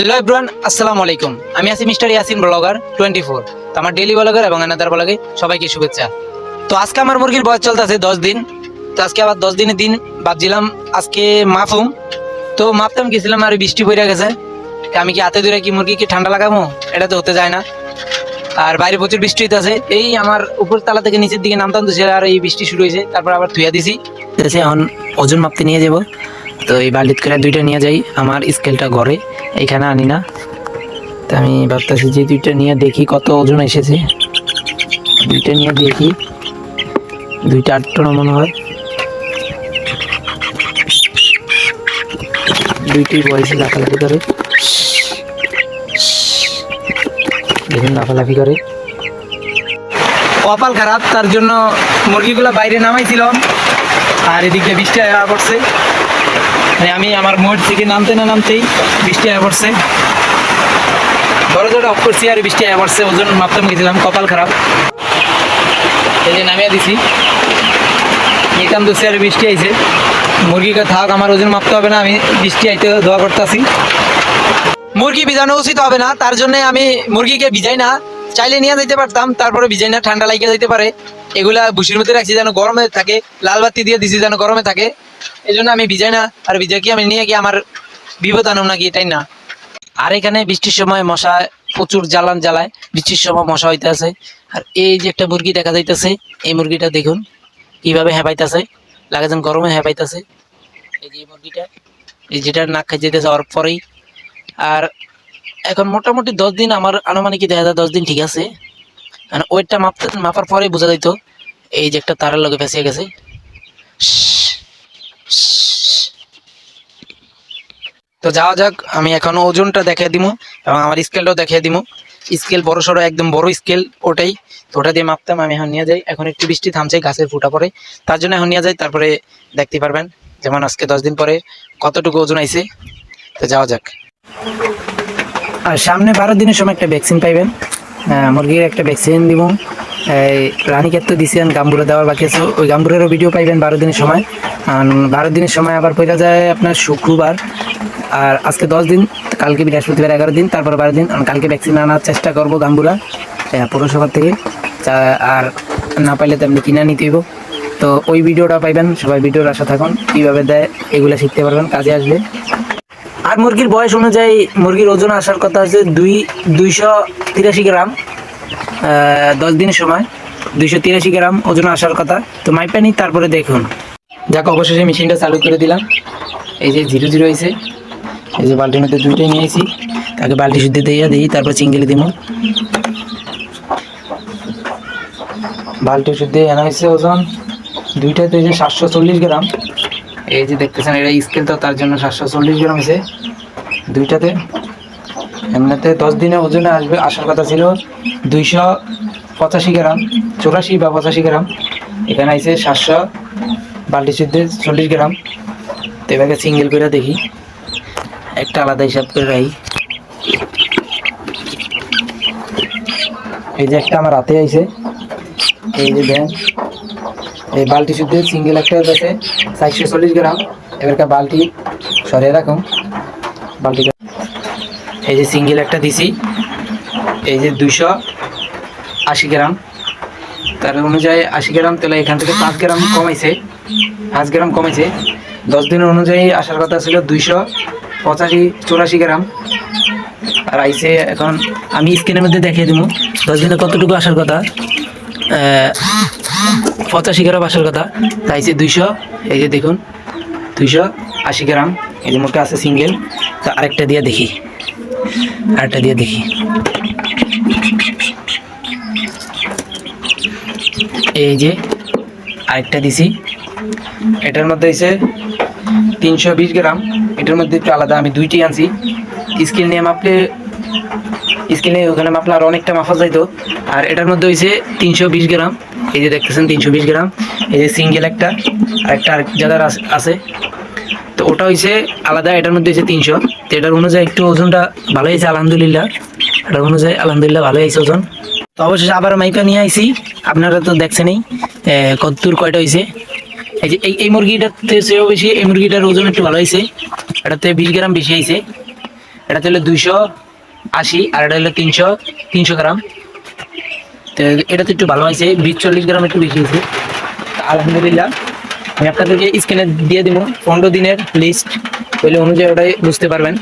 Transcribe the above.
Hello everyone, আসসালামু আলাইকুম। আমি আছি mister Yasin blogger twenty four তো আমার ডেলি ব্লগার এবং এনাদার ব্লগে সবাইকে শুভেচ্ছা। তো আজকে আমার মুরগির বয়স চলতেছে দশ দিন। তো আজকে আবার দশ দিনের দিন ভাবছিলাম আজকে মাফুম। তো মাপতাম, গেছিলাম আর বৃষ্টি পড়ে গেছে। আমি কি হাতে ধরে কি মুরগি কি ঠান্ডা লাগাবো? এটা তো হতে যায় না। আর বাইরে প্রচুর বৃষ্টি হইতেছে। এই আমার উপর তালা থেকে নিচের দিকে নামতাম তো আর এই বৃষ্টি শুরু হয়েছে। তারপর আবার ধুইয়া দিছি। এখন ওজন মাপতে নিয়ে যাব। তো এই বালতিত করে দুইটা নিয়ে যাই। আমার স্কেলটা ঘরে এইখানে আনি না। তো আমি ভাবতেছি যে দুইটা নিয়ে দেখি কত ওজন এসেছে। দুইটা নিয়ে দেখি। দুইটা আট টন মনে হয়। দুইটি বয়সে লাফালাফি করে। দেখুন লাফালাফি করে। কপাল খারাপ, তার জন্য মুরগিগুলো বাইরে নামাইছিলাম। আর এদিকে বৃষ্টি পড়ছে। মানে আমি আমার মোড় থেকে নামতে না নামতেই বৃষ্টি আয়া পড়ছে। দরজাটা অফ করছি আর বৃষ্টি আয়া পড়ছে ওজন মাপতাম গেছিলাম কপাল খারাপ। এই যে নামিয়ে দিছি। নিতাম দোষে আর বৃষ্টি আইছে। মুরগিকে থাক, আমার ওজন মাপতে হবে না, আমি বৃষ্টি আইতে দোয়া করতেছি। মুরগি ভিজানো উচিত হবে না, তার জন্য আমি মুরগিকে ভিজাই না। চাইলে নিয়ে যেতে পারতাম, তারপরে ভিজাই না, ঠান্ডা লাগিয়ে যেতে পারে। এগুলা বুসির মধ্যে রাখছি যেন গরমে থাকে, লাল বাতি দিয়ে দিছি যেন গরমে থাকে। এই জন্য আমি ভিজাই না, আর ভিজা কি আমি নিয়ে গিয়ে আমার বিপদ আনুম নাকি, এটাই না। আর এখানে বৃষ্টির সময় মশা প্রচুর জ্বালান জ্বালায়, বৃষ্টির সময় মশা হইতেছে। আর এই যে একটা মুরগি দেখা যাইতেছে, এই মুরগিটা দেখুন কীভাবে হেঁপাইতেছে লাগে যেন গরমে হেঁপাইতেছে। এই যে মুরগিটা, এই যেটা নাক খাই যেতেছে ওর পরেই। আর এখন মোটামুটি দশ দিন আমার আনুমানিক দেখা যায় দশ দিন ঠিক আছে। মানে ওয়েটটা মাপতে, মাপার পরেই বোঝা যাইতো, এই যে একটা তারের লগে ফেসে গেছে। তো যাওয়া যাক, আমি এখন ওজনটা দেখিয়ে দিব এবং আমার স্কেলটাও দেখিয়ে দিব স্কেল বড় সড়ো, একদম বড় স্কেল ওটাই। তো ওটা দিয়ে মাপতাম, আমি এখন নিয়ে যাই। এখন একটু বৃষ্টি থামছে, গাছের ফুটা পরে তার জন্য এখন নিয়ে যাই, তারপরে দেখতে পারবেন যেমন আজকে দশ দিন পরে কতটুকু ওজন আইছে। তো যাওয়া যাক। আর সামনে বারো দিনের সময় একটা ভ্যাকসিন পাইবেন। মুরগির একটা ভ্যাকসিন দিব রানীকে তো দিছেন, গাম্বুরা দেওয়ার বাকি আছে। ওই গাম্বুরেরও ভিডিও পাইবেন বারো দিনের সময়। বারো দিনের সময় আবার পয়লা যায় আপনার শুক্রবার। আর আজকে দশ দিন, কালকে বৃহস্পতিবার এগারো দিন, তারপর বারো দিন। কালকে ভ্যাকসিন আনার চেষ্টা করব গাম্বুরা পৌরসভা থেকে। আর না পাইলে তো আপনি কিনা নিতে হইব। তো ওই ভিডিওটা পাইবেন, সবাই ভিডিওর আশা থাকুন, কীভাবে দেয়, এগুলো শিখতে পারবেন, কাজে আসবে। আর মুরগির বয়স অনুযায়ী মুরগির ওজন আসার কথা হচ্ছে দুই, দুইশো তিরাশি গ্রাম। দশ দিনের সময়, দুইশো তিরাশি গ্রাম ওজন আসার কথা। তো মাইপা নিই তারপরে দেখুন। যাক, অবশেষে মেশিনটা চালু করে দিলাম। এই যে জিরো জিরো হয়েছে। এই যে বালতির মধ্যে দুইটাই নিয়েছি। তাকে বালতি শুদ্ধ দিয়ে দিই, তারপর চিঙ্গেলি দিব বালতি শুদ্ধ আনা হয়েছে ওজন। দুইটাতে যে সাতশো চল্লিশ গ্রাম। এই যে দেখতেছেন, এটা স্কেল তো তার জন্য সাতশো চল্লিশ গ্রাম হয়েছে। দুইটাতে এমনিতে দশ দিনে ওজনে আসবে, আসার কথা ছিল দুইশো পঁচাশি গ্রাম, চৌরাশি বা পঁচাশি গ্রাম। এখানে আছে সাতশো বাল্টি সিদ্ধে চল্লিশ গ্রাম। তো এবারে সিঙ্গেল করে দেখি। একটা আলাদা হিসাব করে রাখি। এই যে একটা আমার হাতে আইছে। এই যে দেন, এই বালতি শুদ্ধ সিঙ্গেল একটা আছে, চারশো চল্লিশ গ্রাম। এবারকার বালতি সরিয়ে রাখুন। বালতিটা এই যে সিঙ্গেল একটা দিছি, এই যে দুইশো আশি গ্রাম। তার অনুযায়ী আশি গ্রাম তাহলে এখান থেকে পাঁচ গ্রাম কমাইছে, পাঁচ গ্রাম কমেছে দশ দিনের অনুযায়ী আসার কথা ছিল দুইশো পঁচাশি, চৌরাশি গ্রাম। আর আইসে এখন আমি স্ক্রিনের মধ্যে দেখিয়ে দেবো দশ দিনে কতটুকু আসার কথা। পঁচাশি গ্রাম আসার কথা। তাইছে দুইশো, এই যে দেখুন, দুইশো আশি গ্রাম। এই যে মুখে আছে সিঙ্গেল। তা আরেকটা দিয়ে দেখি। আরেকটা দিয়ে দেখি। এই যে আরেকটা দিছি। এটার মধ্যে হয়েছে তিনশো বিশ গ্রাম। এটার মধ্যে একটু আলাদা, আমি দুইটি আনছি। স্কেল নিয়ে মাপলে, স্কেল নিয়ে ওখানে মাপলে আর অনেকটা মাফা যাইতো। আর এটার মধ্যে হয়েছে তিনশো বিশ গ্রাম। এই যে দেখতেছেন তিনশো বিশ গ্রাম। এই যে সিঙ্গেল একটা আর একটা আস- আছে। তো ওটা হয়েছে আলাদা এটার মধ্যে হয়েছে তিনশো। তো এটার অনুযায়ী একটু ওজনটা ভালো হয়েছে আলহামদুলিল্লাহ। এটার অনুযায়ী আলহামদুলিল্লাহ ভালো হয়েছে ওজন। তো অবশেষে আবার মাইকা নিয়ে আইছি। আপনারা তো দেখছেনই এ, কতদূর কয়টা হয়েছে এই যে এই এই মুরগিটার চেয়েও বেশি এই মুরগিটার ওজন একটু ভালো হয়েছে এটাতে বিশ গ্রাম বেশি হয়েছে এটা হলো দুইশো আশি আর এটা হলো তিনশো তিনশো গ্রাম। তো এটাতে একটু ভালো হয়েছে বিশ চল্লিশ গ্রাম একটু বেশি হয়েছে আলহামদুলিল্লাহ। আমি আপনাদেরকে স্ক্রিনে দিয়ে দিব। পনেরো দিনের লিস্ট তাহলে অনুযায়ী ওটাই বুঝতে পারবেন।